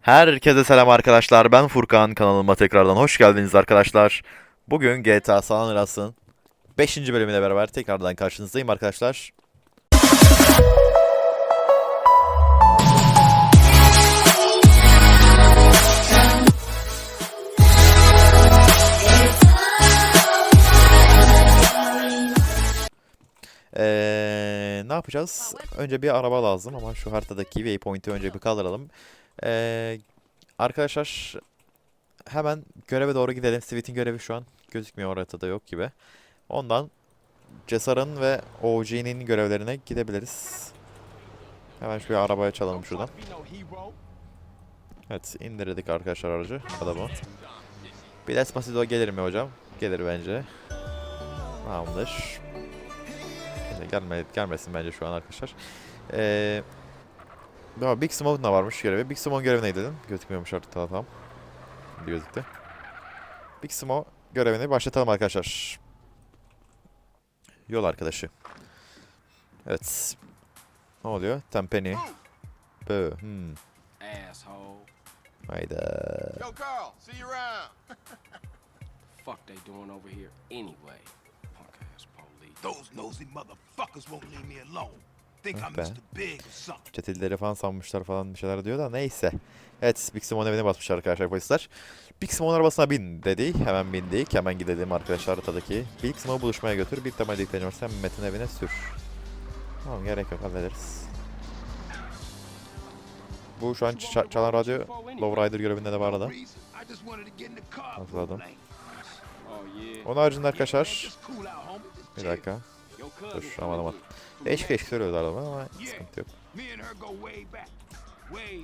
Herkese selam arkadaşlar. Ben Furkan. Kanalıma tekrardan hoş geldiniz arkadaşlar. Bugün GTA San Andreas'ın 5. bölümüyle beraber tekrardan karşınızdayım arkadaşlar. Ee, ne yapacağız? Önce bir araba lazım ama şu haritadaki waypoint'i önce bir kaldıralım. Ee, arkadaşlar hemen göreve doğru gidelim. Sweet'in görevi şu an gözükmüyor haritada yok gibi. Ondan Cesar'ın ve OG'nin görevlerine gidebiliriz. Hemen bir arabaya çalalım şuradan. Evet indirdik arkadaşlar aracı adamı. Bir Despacito gelir mi hocam? Gelir bence. Tamamdır. Gelme, gelmesin bence şu an arkadaşlar. Ee, ya Big Smoke'un da varmış görevi. Big Smoke'un görevi neydi dedim. Gözükmüyormuş artık tamam. tamam. Şimdi gözüktü. Big Smoke görevini başlatalım arkadaşlar. Yol arkadaşı. Evet. Ne oluyor? Tempeni. Bö. Hmm. asshole. Hayda. Yo, Carl, see you around. Fuck they doing over here anyway? Punk ass police. Those nosy motherfuckers won't leave me alone. Çetilleri falan sanmışlar falan bir şeyler diyor da neyse. Evet Big Simon evine basmış arkadaşlar polisler. Big Simon arabasına bin dedi. Hemen bindik. Hemen gidelim arkadaşlar haritadaki. Big Simon'u buluşmaya götür. Bir temel yükleniyorsa Metin evine sür. Tamam gerek yok hallederiz. Bu şu an çalan radyo Low Rider görevinde de var arada. Yeah. Onun haricinde arkadaşlar bir dakika. Dur aman aman. With. Değişik değişik söylüyoruz arada ama sıkıntı yok.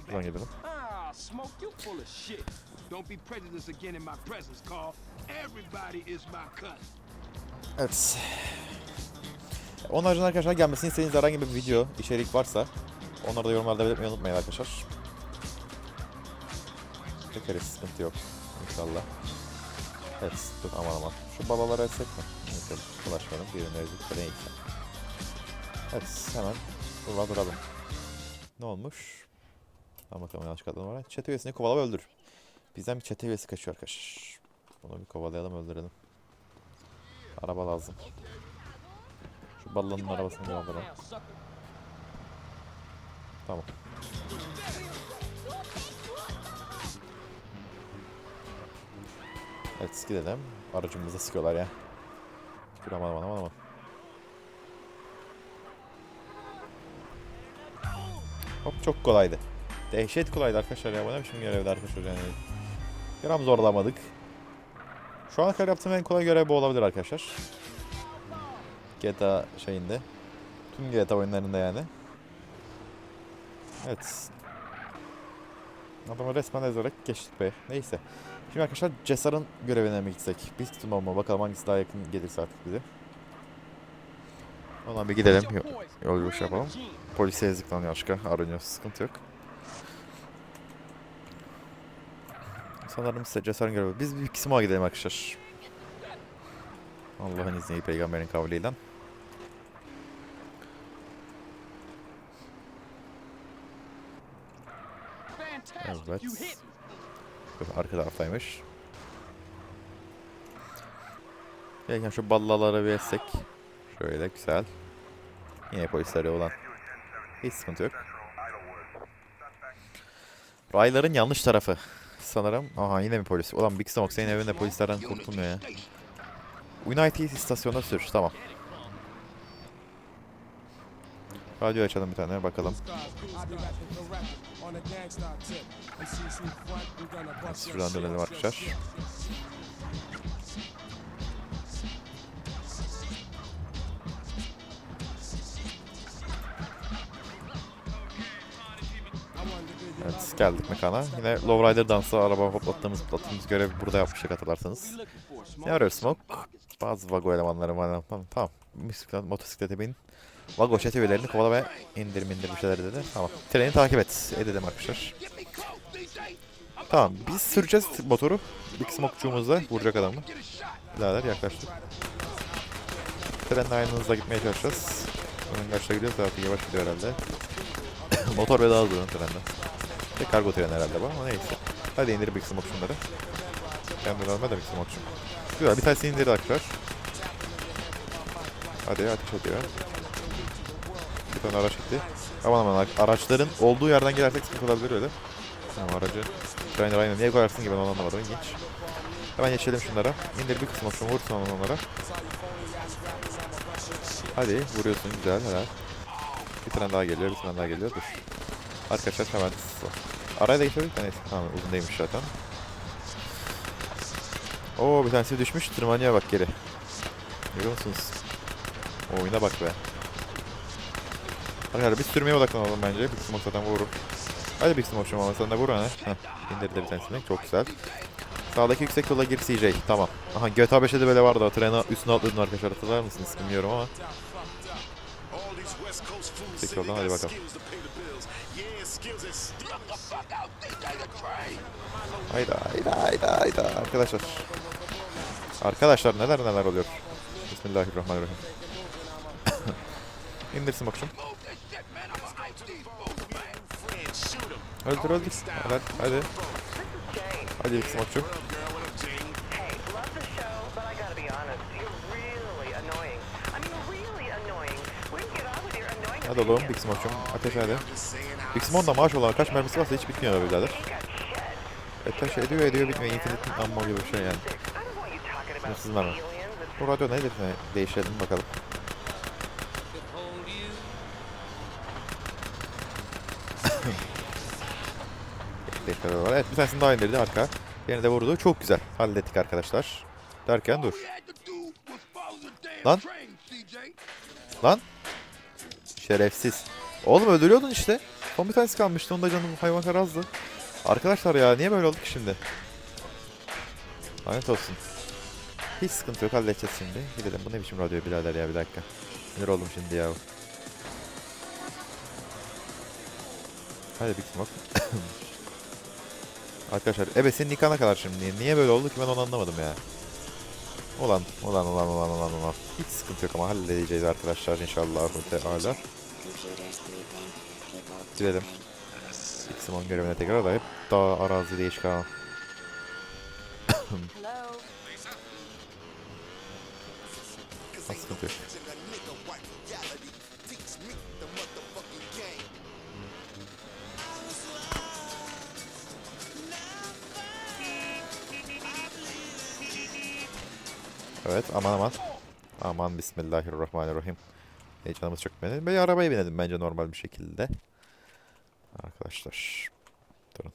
Buradan gidelim. Ah, smoke, you full of shit. Don't be prejudiced again in my presence, Carl. Everybody is my cousin. Evet. Onun haricinde arkadaşlar gelmesini istediğiniz herhangi bir video, içerik varsa onları da yorumlarda belirtmeyi unutmayın arkadaşlar. Çekeriz, sıkıntı yok. İnşallah. Evet, dur aman aman. Şu balaları etsek mi? Neyse, bulaşmayalım. Ezdik de neyse. Evet, hemen burada duralım. Ne olmuş? Tamam bakalım yanlış kadın var. Çete üyesini kovala öldür. Bizden bir çete üyesi kaçıyor arkadaşlar. Bunu bir kovalayalım, öldürelim. Araba lazım. Şu ballanın arabasını alalım. Tamam. Evet gidelim. Aracımıza sıkıyorlar ya. Aman aman aman aman. Hop çok kolaydı. Dehşet kolaydı arkadaşlar ya. Bu ne biçim görevdi arkadaşlar yani. Gram zorlamadık. Şu ana kadar yaptığım en kolay görev bu olabilir arkadaşlar. GTA şeyinde. Tüm GTA oyunlarında yani. Evet. Adamı resmen ezerek geçtik be. Neyse. Şimdi arkadaşlar Cesar'ın görevine mi gitsek? Biz tutma mı? Bakalım hangisi daha yakın gelirse artık bize. Ondan bir gidelim. Yo- Yolculuk yapalım. Polise lan yanlışlıkla. Aranıyor. Sıkıntı yok. Sanırım size Cesar'ın görevi. Biz bir kısma gidelim arkadaşlar. Allah'ın izniyle peygamberin kavliyle. Evet. Arka taraftaymış. Gelken şu ballaları bir etsek. Şöyle güzel. Yine polisleri olan. Hiç sıkıntı yok. Rayların yanlış tarafı. Sanırım. Aha yine mi polis? Ulan Big Smoke senin evinde polislerden kurtulmuyor ya. United istasyonuna sür. Tamam. Radyo açalım bir tane bakalım. Şuradan dönelim arkadaşlar. Geldik mekana. Yine Lowrider dansı araba hoplattığımız hoplattığımız görev burada yapmıştık hatırlarsanız. Ne arıyor Smoke? Bazı vago elemanları var. Tamam, tamam. Bisiklet, motosiklete bin. Vago çetevelerini kovala ve indir indir bir şeyler dedi. Tamam. Treni takip et. Edelim arkadaşlar. Tamam. Biz süreceğiz motoru. Big Smoke'cuğumuzla vuracak adamı. Birader yaklaştık. Trenle aynı hızla gitmeye çalışacağız. Onun kaçta gidiyoruz? Zaten yavaş gidiyor herhalde. Motor ve daha hızlı ön. Ve kargo treni herhalde bu ama neyse. Hadi indir Big Smoke şunları. Ben de normal de Big Smoke'cum. Güzel bir tanesini indirdi arkadaşlar. Hadi ateş ediyor. Bir tane araç gitti. Aman aman araçların olduğu yerden girersek sıkıntı olabilir öyle. Tamam aracı. Trainer aynen niye koyarsın ki ben onu anlamadım. İlginç. Hemen geçelim şunlara. İndir bir kısmı şunu vursun onlara. Hadi vuruyorsun güzel helal. Bir tane daha geliyor bir tane daha geliyor dur. Arkadaşlar hemen Araya da geçebiliriz de neyse tamam uzun değilmiş zaten. Oo bir tanesi düşmüş tırmanıyor bak geri. Görüyor musunuz? Oyuna bak be. Arkadaşlar biz sürmeye odaklanalım bence. Big Smoke zaten vurur. Hadi Big Smoke ama sen de vur hani. İndirdi bir tanesini. Çok güzel. Sağdaki yüksek yola gir CJ. Tamam. Aha GTA 5'te de böyle vardı. O treni üstüne atladın arkadaşlar hatırlar mısınız? Bilmiyorum ama. Yoldan hadi bakalım. Hayda hayda hayda hayda arkadaşlar. Arkadaşlar neler neler oluyor. Bismillahirrahmanirrahim. İndirsin bakışım. Öldür öldür. Hadi hadi. Hadi bir smoke'cum. Hey, love the show, but I gotta be honest, you're really annoying. I mean, really annoying. We can get on with your annoying Hadi oğlum Big Smoke'cum. Ateş hadi. Big Smoke'un da maaş olan kaç mermisi varsa hiç bitmiyor be birader. Ateş ediyor ediyor bitmiyor. Infinite'in amma gibi bir şey yani. Sınırsız mermi. Bu radyo nedir ne? Değiştirelim bakalım. Evet bir tanesini daha indirdi arka. Yine de vurdu. Çok güzel. Hallettik arkadaşlar. Derken dur. Lan. Lan. Şerefsiz. Oğlum öldürüyordun işte. Son bir tanesi kalmıştı. Onda canım hayvan karazdı. Arkadaşlar ya niye böyle olduk şimdi? Lanet olsun. Hiç sıkıntı yok halledeceğiz şimdi. Gidelim bu ne biçim radyo birader ya bir dakika. Sinir oldum şimdi ya. Hadi bir smoke. Arkadaşlar ebesin nikahına kadar şimdi. Niye böyle oldu ki ben onu anlamadım ya. Ulan, ulan, ulan, ulan, ulan, ulan. Hiç sıkıntı yok ama halledeceğiz arkadaşlar inşallah. Teala. Gidelim. Simon görevine tekrar hep daha arazi değişik ha. Ha, sıkıntı yok. Evet aman aman. Aman bismillahirrahmanirrahim. Heyecanımız çok benim. Bir arabaya binelim bence normal bir şekilde. Arkadaşlar. Durun.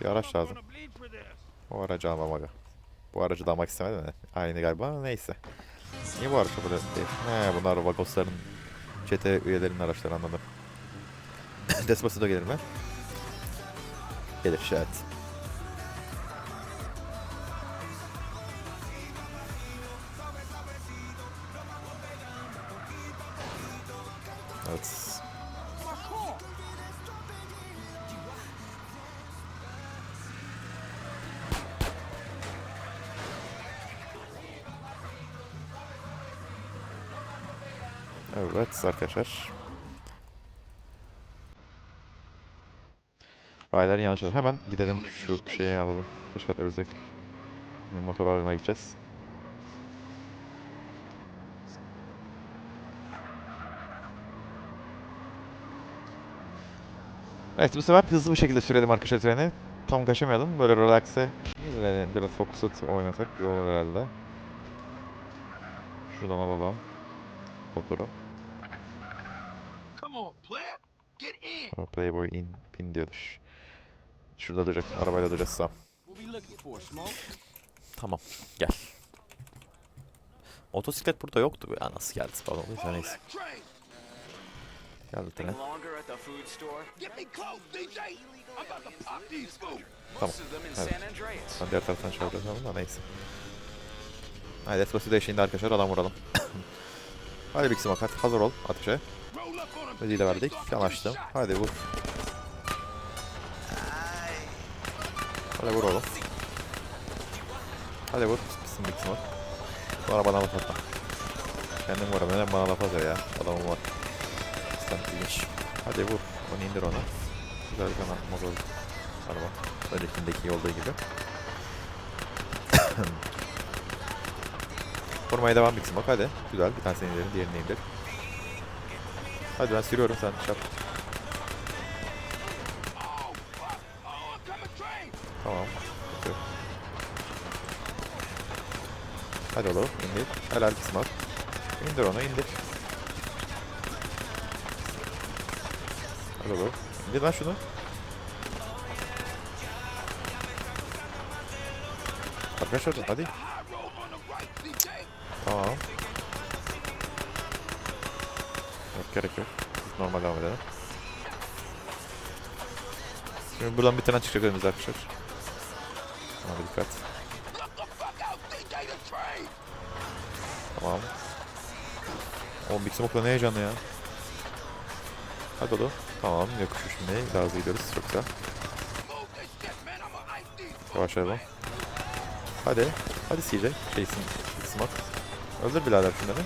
Bir araç lazım. O aracı almam aga. Bu aracı da almak istemedim de. Aynı galiba neyse. Niye bu araç böyle değil? He bunlar Vagosların çete üyelerinin araçları anladım. Despacito gelir mi? Gelir şayet. Evet. Evet arkadaşlar. Raylar yanlış. Hemen gidelim şu şeye alalım. Fışkat Örzek. Motor gideceğiz. Evet bu sefer hızlı bir şekilde sürelim arkadaşlar treni. Tam kaçamayalım. Böyle relaxe, böyle biraz focused oynasak iyi olur herhalde. Şuradan alalım. Motoru. Come on, player. Get in. Aa, Playboy in pin diyordur. Şurada duracak. Arabayla duracağız Smoke? Tamam. Gel. Motosiklet burada yoktu be. Ya nasıl geldi Follow neyse. Geldi tren. Tamam. Evet. Ben diğer taraftan çağıracağım ama neyse. Haydi Despacito eşliğinde arkadaşlar adam vuralım. Hadi Big Smoke hadi hazır ol ateşe. Ödüğü de verdik. Yanaştım. Hadi vur. Hadi vur oğlum. Hadi vur. Bitsin Big Smoke. Sonra bana laf atma. Kendim vuramıyorum. Bana laf atıyor ya. Adamım var. Sen ilginç. Hadi vur. Onu indir ona. Güzel bir kanat motor araba. Öncekindeki yolda gibi. Vurmaya devam etsin bak hadi. Güzel bir tanesini indirelim diğerini indir. Hadi ben sürüyorum sen train! Tamam. Yok. Hadi oğlum indir. Helal kısmat. İndir onu indir. Oğlum. İndir lan şunu. Arkadaşlar hadi. Tamam. Yok gerek yok. Normal devam edelim. Şimdi buradan bir tane çıkacak önümüzde arkadaşlar. Bir dikkat. Tamam. Oğlum Big Smoke'la ne heyecanlı ya. Hadi oğlum. Tamam yokuş şimdi. Daha hızlı gidiyoruz. Çok güzel. Yavaşlayalım. Hadi. Hadi CJ. Şeysin. Smoke. Öldür birader şunları.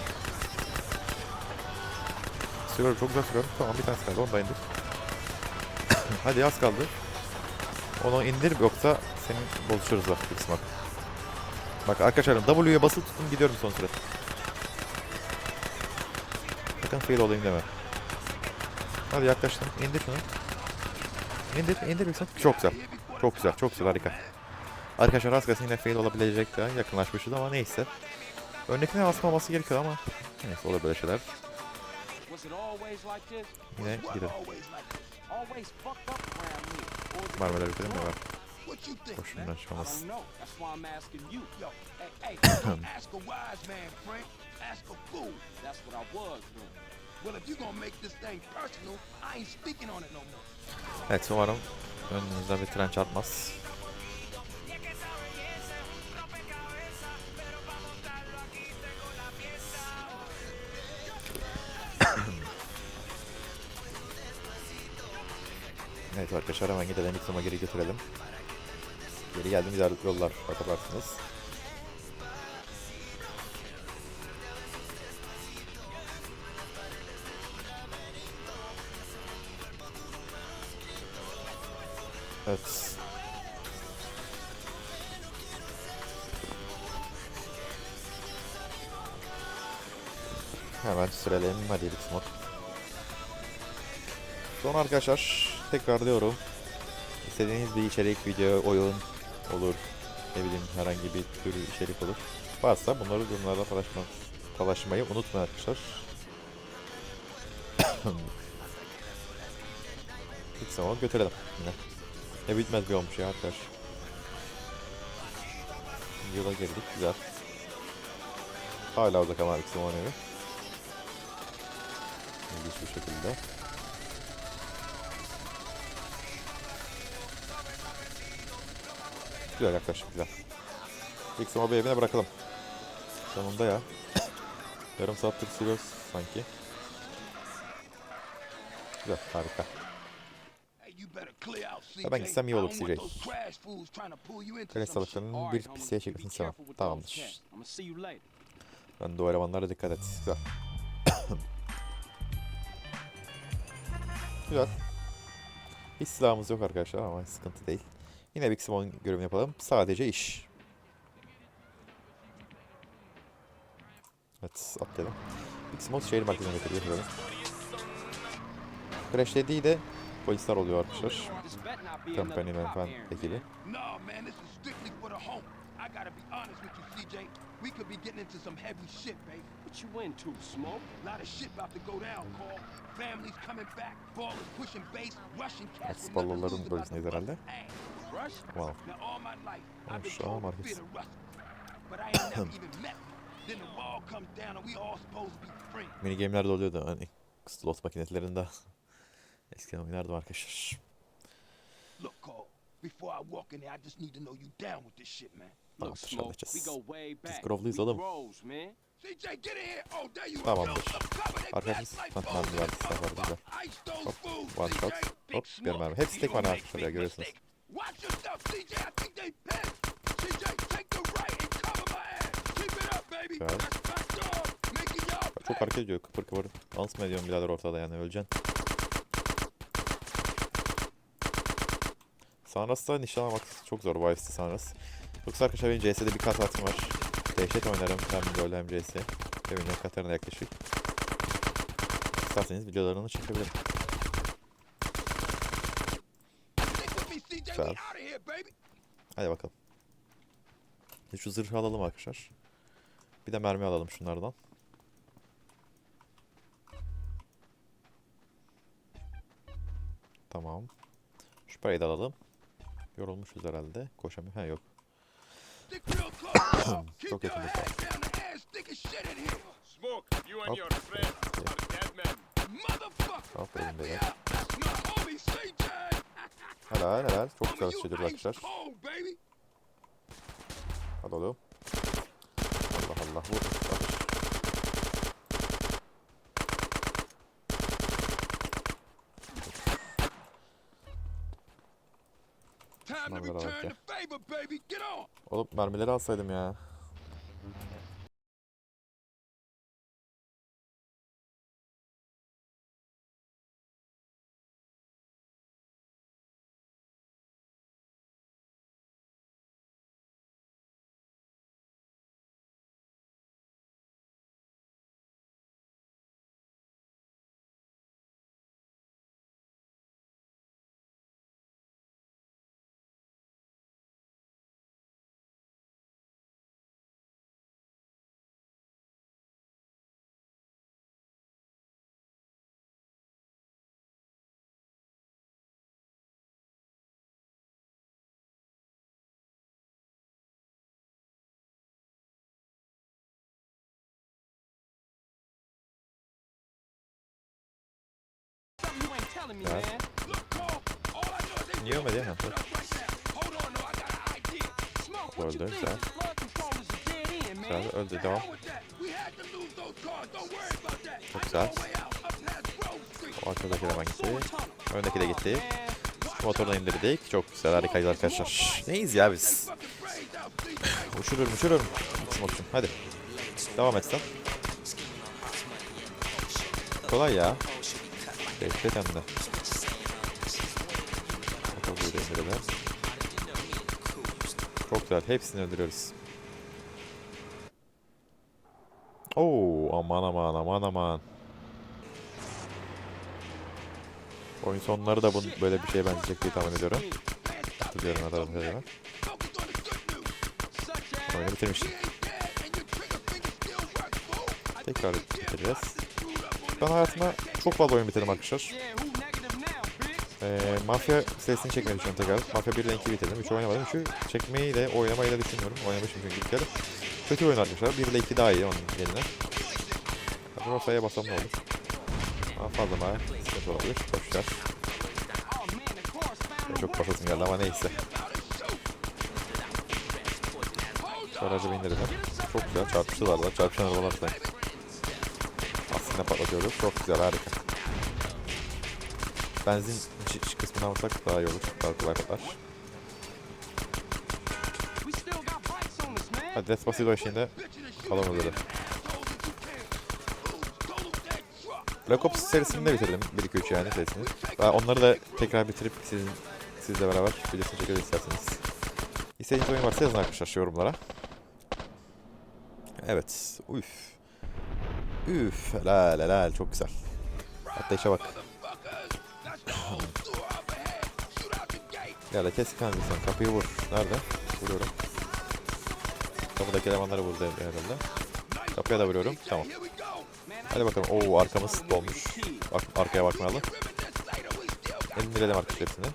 Sürüyorum çok güzel sürüyorum. Tamam bir tanesi kaldı onu da indir. Hadi az kaldı. Onu indir yoksa senin bozuşuruz bak Smoke. Bak arkadaşlarım W'ye basılı tutun gidiyorum son süre. Sakın fail olayım deme. Hadi yaklaştım. İndir şunu. İndir, indir Smoke. Çok güzel. Çok güzel, çok güzel, harika. Arkadaşlar az yine fail olabilecek de yakınlaşmışız ama neyse. Öndekine basmaması gerekiyor ama neyse olur böyle şeyler. Yine gidelim. just bitirelim mi var? I çıkamaz. Evet umarım önünüzden bir tren çarpmaz. evet arkadaşlar hemen gidelim ilk geri götürelim. Geri güzel yollar hatırlarsınız. Evet. Hemen sürelim. Hadi ilk smoke. Son arkadaşlar tekrar diyorum. İstediğiniz bir içerik, video, oyun olur. Ne bileyim herhangi bir tür içerik olur. Varsa bunları yorumlarda paylaşma, paylaşmayı unutmayın arkadaşlar. İlk smoke götürelim yine. Ne bitmez bir olmuş ya arkadaş. Yola girdik güzel. Hala uzak ama Alex Simon evi. İlginç bir şekilde. Güzel yaklaşık güzel. İlk Simon evine bırakalım. Sonunda ya. Yarım saattir sürüyoruz sanki. Güzel harika. Ya ben gitsem iyi olur, CJ. Kale salaklarının bir pisliğe çekmesini those Tamamdır. Ben de o elemanlara dikkat et. Güzel. Güzel. Hiç silahımız yok arkadaşlar ama sıkıntı değil. Yine Big Simon görevini yapalım. Sadece iş. Evet atlayalım. Big Simon şehir merkezine götürüyor. Şöyle. Crash dediği de polisler oluyor arkadaşlar. Company cop falan ekibi. man. No, man, this is strictly for the home. I gotta be honest with you, CJ. We could be getting into some heavy shit, babe. What you into, Smoke? A lot of shit about to go down, Carl. Families coming back, ballers pushing base, rushing cats. with nothing to Balloların lose about the herhalde. Rush? Wow. Now, all my life, I've been told to fear the Russians. But I ain't never even met them. Then the wall comes down and we all supposed to be free. Mini game'ler de oluyordu hani slot makinelerinde. Eskiden oynardım arkadaşlar. Look, Carl, before I walk in there, I just need to know you down with this shit, man. Tamam, Look, Smoke, we halledeceğiz. go way back. Grovluyuz We oğlum. bros, man. CJ, get in here! Oh, there you Tamamdır. Arkadaşlar, in var, silah var burada. Hop, one CJ. shot. Hop, bir mermi. Hepsi tek var gonna arkadaşlar make ya big görüyorsunuz. mistake. Watch yourself, CJ. I think they pissed. CJ, take the right and cover my ass. Keep it up, baby. Güzel. That's my dog. Making y'all çok hareket ediyor kıpır kıpır. Dans mı ediyorsun birader ortada yani öleceksin. Sanras'ta nişan almak çok zor Vives'te Sanras. Yoksa arkadaşlar benim CS'de bir kat hattım var. Dehşet oynarım hem LoL hem CS. Evine Katarina yaklaşık. İsterseniz videolarını çekebilirim. Baby. Hadi bakalım. Şu zırhı alalım arkadaşlar. Bir de mermi alalım şunlardan. Tamam. Şu parayı da alalım. Yorulmuşuz herhalde. Koşamıyor. Ha yok. Çok you and Hop. Aferin beyler. Helal helal. Çok güzel ice arkadaşlar. Hadi oğlum. Allah Allah. Vur. Bak. Time to Şunlara bak return ya. the favor, baby. Get on. Oğlum mermileri alsaydım ya. Çok I güzel. know a way out. Up past Grove Street. O arkadaki de hemen gitti. Öndeki de gitti. Man, Motordan indirdik. Çok güzel harikayız arkadaşlar. Neyiz ya biz? Uçururum uçururum. Smoke'cum hadi. Devam et sen. Kolay ya. Beklet hem de. Motoru da indirelim. Çok güzel. Hepsini öldürüyoruz. Oo aman aman aman aman. Oyun sonları da bunun böyle bir şeye benzeyecek diye tahmin ediyorum. Hatırlıyorum adamı kadarıyla. Focus on the good news. such as Oyunu bitirmiştim. Tekrar bitireceğiz. Ben this hayatımda çok fazla oyun bitirdim arkadaşlar. Ee, Mafya serisini çekmeyi düşünüyorum tekrar. Mafya 1 ile 2 bitirdim. 3 oynamadım. 3'ü çekmeyi de oynamayı da düşünmüyorum. Oynamışım çünkü bir kere. Kötü oyun arkadaşlar. 1 ile 2 daha iyi onun yerine. Acaba sayıya basam ne olur? Daha fazla mı? Sıkıntı olabilir. Found a Çok basasım geldi ama neyse. Şu aracı bindirelim. Çok güzel. Çarpıştılar da. Çarpışan arabalar da. Aslında patlatıyoruz. Çok güzel. Harika. Benzin kısmını alsak daha iyi olur. Daha kolay patlar. Hadi Despacito eşliğinde alalım öyle. Black Ops serisini de bitirdim. 1-2-3 yani serisini. Onları da tekrar bitirip sizin sizle beraber videosunu çekeriz isterseniz. İstediğiniz oyun varsa yazın arkadaşlar yorumlara. Evet. Üf. Üf. Helal helal. Çok güzel. İşe bak. Ya da kes kendini sen. Kapıyı vur. Nerede? Vuruyorum. Kapıdaki elemanları vurdu herhalde. Kapıya da vuruyorum. Tamam. Hadi bakalım. Oo arkamız dolmuş. Bak arkaya bakmayalım. İndirelim arkadaşlar hepsini.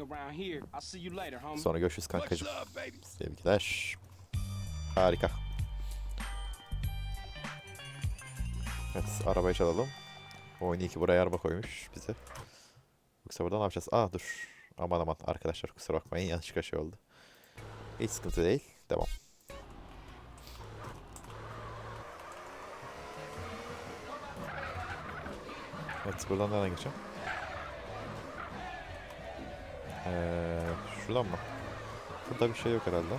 Around here. I'll see you later, homie. Sonra görüşürüz kankacım. Sevgiler. Harika. Evet arabayı çalalım. Oyun iyi ki buraya araba koymuş bize. Yoksa burada ne yapacağız? Aa dur. Aman aman arkadaşlar kusura bakmayın yanlışlıkla şey oldu. Hiç sıkıntı değil. Devam. Evet buradan nereden geçeceğim? Ee, şuradan mı? Burada bir şey yok herhalde.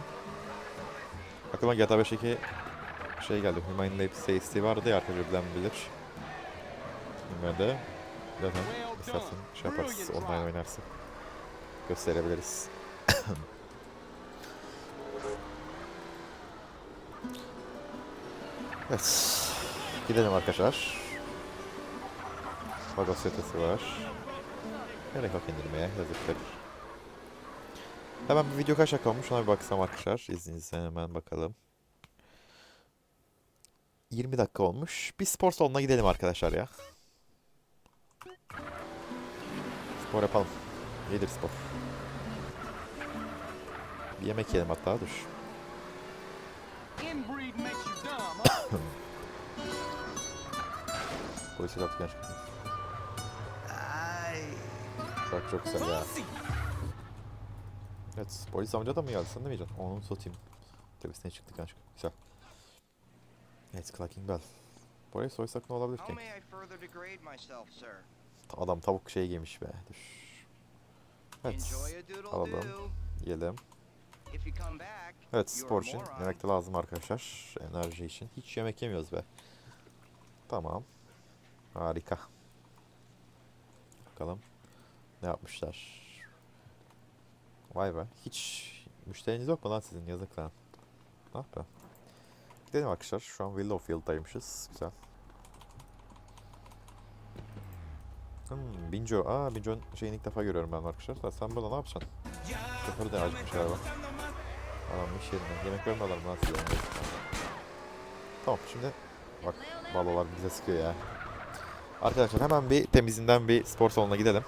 Aklıma GTA 5'teki şey geldi. Human Lab CST vardı ya arkadaşlar bilen bilir. Bilmede. Zaten istersen şey yaparız. Online oynarsın. Gösterebiliriz. evet. Gidelim arkadaşlar. Bagaj setesi var. Gerek yok indirmeye. Yazıktır. Hemen bir video kaç dakika olmuş ona bir baksam arkadaşlar. İzninizle hemen bakalım. 20 dakika olmuş. Bir spor salonuna gidelim arkadaşlar ya. Spor yapalım. İyidir spor. Bir yemek yiyelim hatta dur. Polisi yaptık gerçekten. Çok çok güzel ya. Evet polis amca da mı geldi sen de mi yiyeceksin? Onu satayım. Tepesine çıktık aşkım. Güzel. Evet Clacking Bell. Burayı soysak ne olabilir ki? Adam tavuk şey giymiş be. Dur. Evet. Alalım. Yiyelim. Evet spor için yemek de lazım arkadaşlar. Enerji için. Hiç yemek yemiyoruz be. Tamam. Harika. Bakalım. Ne yapmışlar? Vay be. Hiç müşteriniz yok mu lan sizin? Yazık lan. Ah be. Gidelim arkadaşlar. Şu an Willowfield'daymışız. Güzel. Hmm, Binjo. Aa Binjo'nun şeyini ilk defa görüyorum ben arkadaşlar. Da Sen burada ne yapacaksın? Şoförü de acıkmış galiba. Adam iş yerinde. Yemek vermiyorlar mı lan size? Tamam şimdi bak balolar bize sıkıyor ya. Arkadaşlar hemen bir temizinden bir spor salonuna gidelim.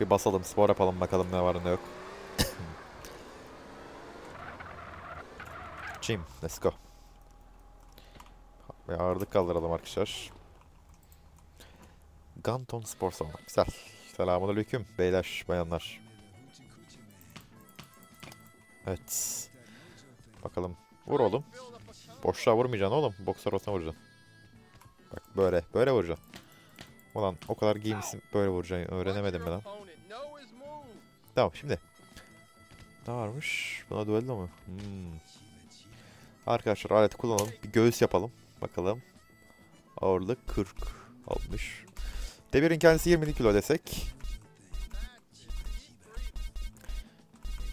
Bir basalım, spor yapalım bakalım ne var ne yok. Gym, let's go. Ve ağırlık kaldıralım arkadaşlar. Ganton spor salonu. Güzel. Selamun aleyküm beyler, bayanlar. Evet. Bakalım. Vur oğlum. Boşluğa vurmayacaksın oğlum. Boksör olsana vuracaksın. Bak böyle. Böyle vuracaksın. Ulan o kadar giymişsin böyle vuracaksın. Öğrenemedim mi lan? Tamam şimdi. Ne varmış? Buna duello mu? Hmm. Arkadaşlar aleti kullanalım. Bir göğüs yapalım. Bakalım. Ağırlık 40 60. Demir'in kendisi 20 kilo desek.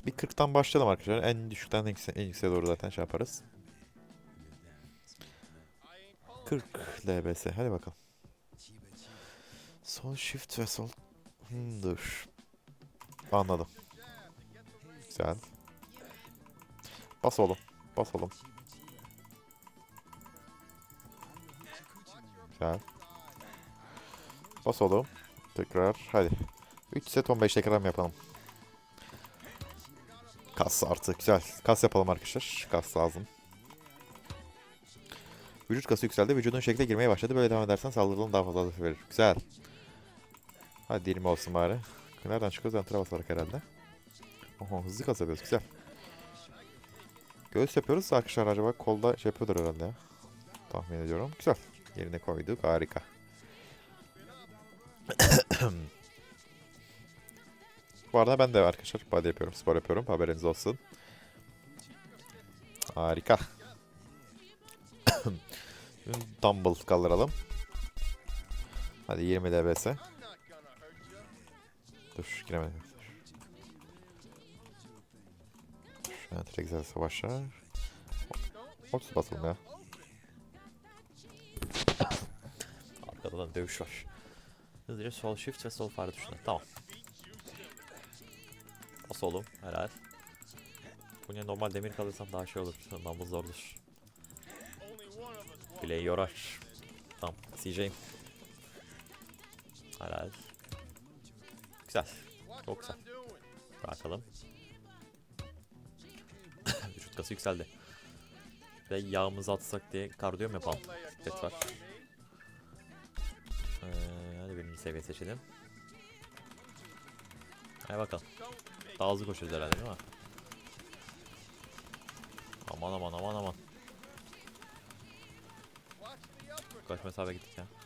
Bir 40'tan başlayalım arkadaşlar. En düşükten en yüksek, en yükseğe doğru zaten şey yaparız. 40 LBS. Hadi bakalım. Sol shift ve sol... Hmm, dur. Anladım. Güzel. Bas oğlum. Bas oğlum. Güzel. Bas oğlum. Tekrar. Hadi. 3 set 15 tekrar yapalım? Kas artı. Güzel. Kas yapalım arkadaşlar. Kas lazım. Vücut kası yükseldi. Vücudun şekle girmeye başladı. Böyle devam edersen saldırılan daha fazla verir. Güzel. Hadi 20 olsun bari. Nereden çıkıyoruz? Enter'a basarak herhalde. Oho hızlı yapıyoruz. Güzel. Göğüs yapıyoruz. Arkadaşlar acaba kolda şey yapıyordur herhalde. Tahmin ediyorum. Güzel. Yerine koyduk. Harika. Bu arada ben de arkadaşlar body yapıyorum. Spor yapıyorum. Haberiniz olsun. Harika. Dumbbell kaldıralım. Hadi 20 DBS. Dur giremedim. Şu an egzersize başlar. 30 basalım ya. Arkada da dövüş var. Hızlıca sol shift ve sol fare tuşuna. Tamam. Bas oğlum. Helal. Bu ne normal demir kalırsam daha şey olur. Dumbbell zordur. Bileği yorar. Tamam. CJ'im. Helal. Güzel. Çok güzel. Bırakalım. Vücut kası yükseldi. Ve yağımızı atsak diye kardiyo mu yapalım? Bisiklet var. Ee, hadi birinci seviye seçelim. Hadi bakalım. Daha hızlı koşuyoruz herhalde değil mi? Aman aman aman aman. Kaç mesafe gittik ya?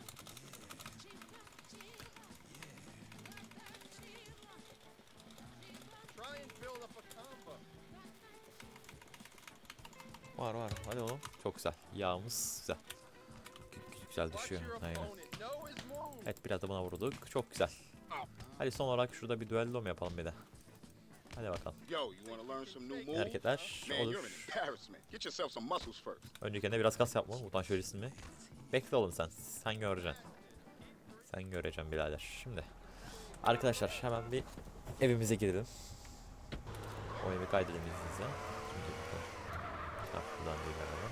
Var var. Hadi oğlum. Çok güzel. Yağımız güzel. Gü- Güzel düşüyor. Aynen. Evet biraz da buna vurduk. Çok güzel. Hadi son olarak şurada bir düello mu yapalım bir de? Hadi bakalım. Hareketler olur. embarrassment. Get yourself some muscles first. Öncekinde biraz kas yapma. Utan şöylesin mi? Bekle oğlum sen. Sen göreceksin. Sen göreceksin birader. Şimdi. Arkadaşlar hemen bir evimize girelim. O evi kaydedelim izninizle. Ha, buradan değil license?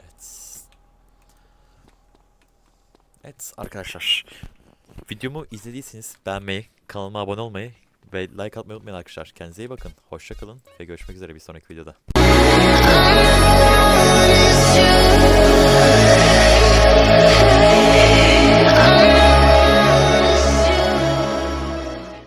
Evet. Evet arkadaşlar. Videomu izlediyseniz beğenmeyi, kanalıma abone olmayı ve like atmayı unutmayın arkadaşlar. Kendinize iyi bakın. Hoşça kalın ve görüşmek üzere bir sonraki videoda.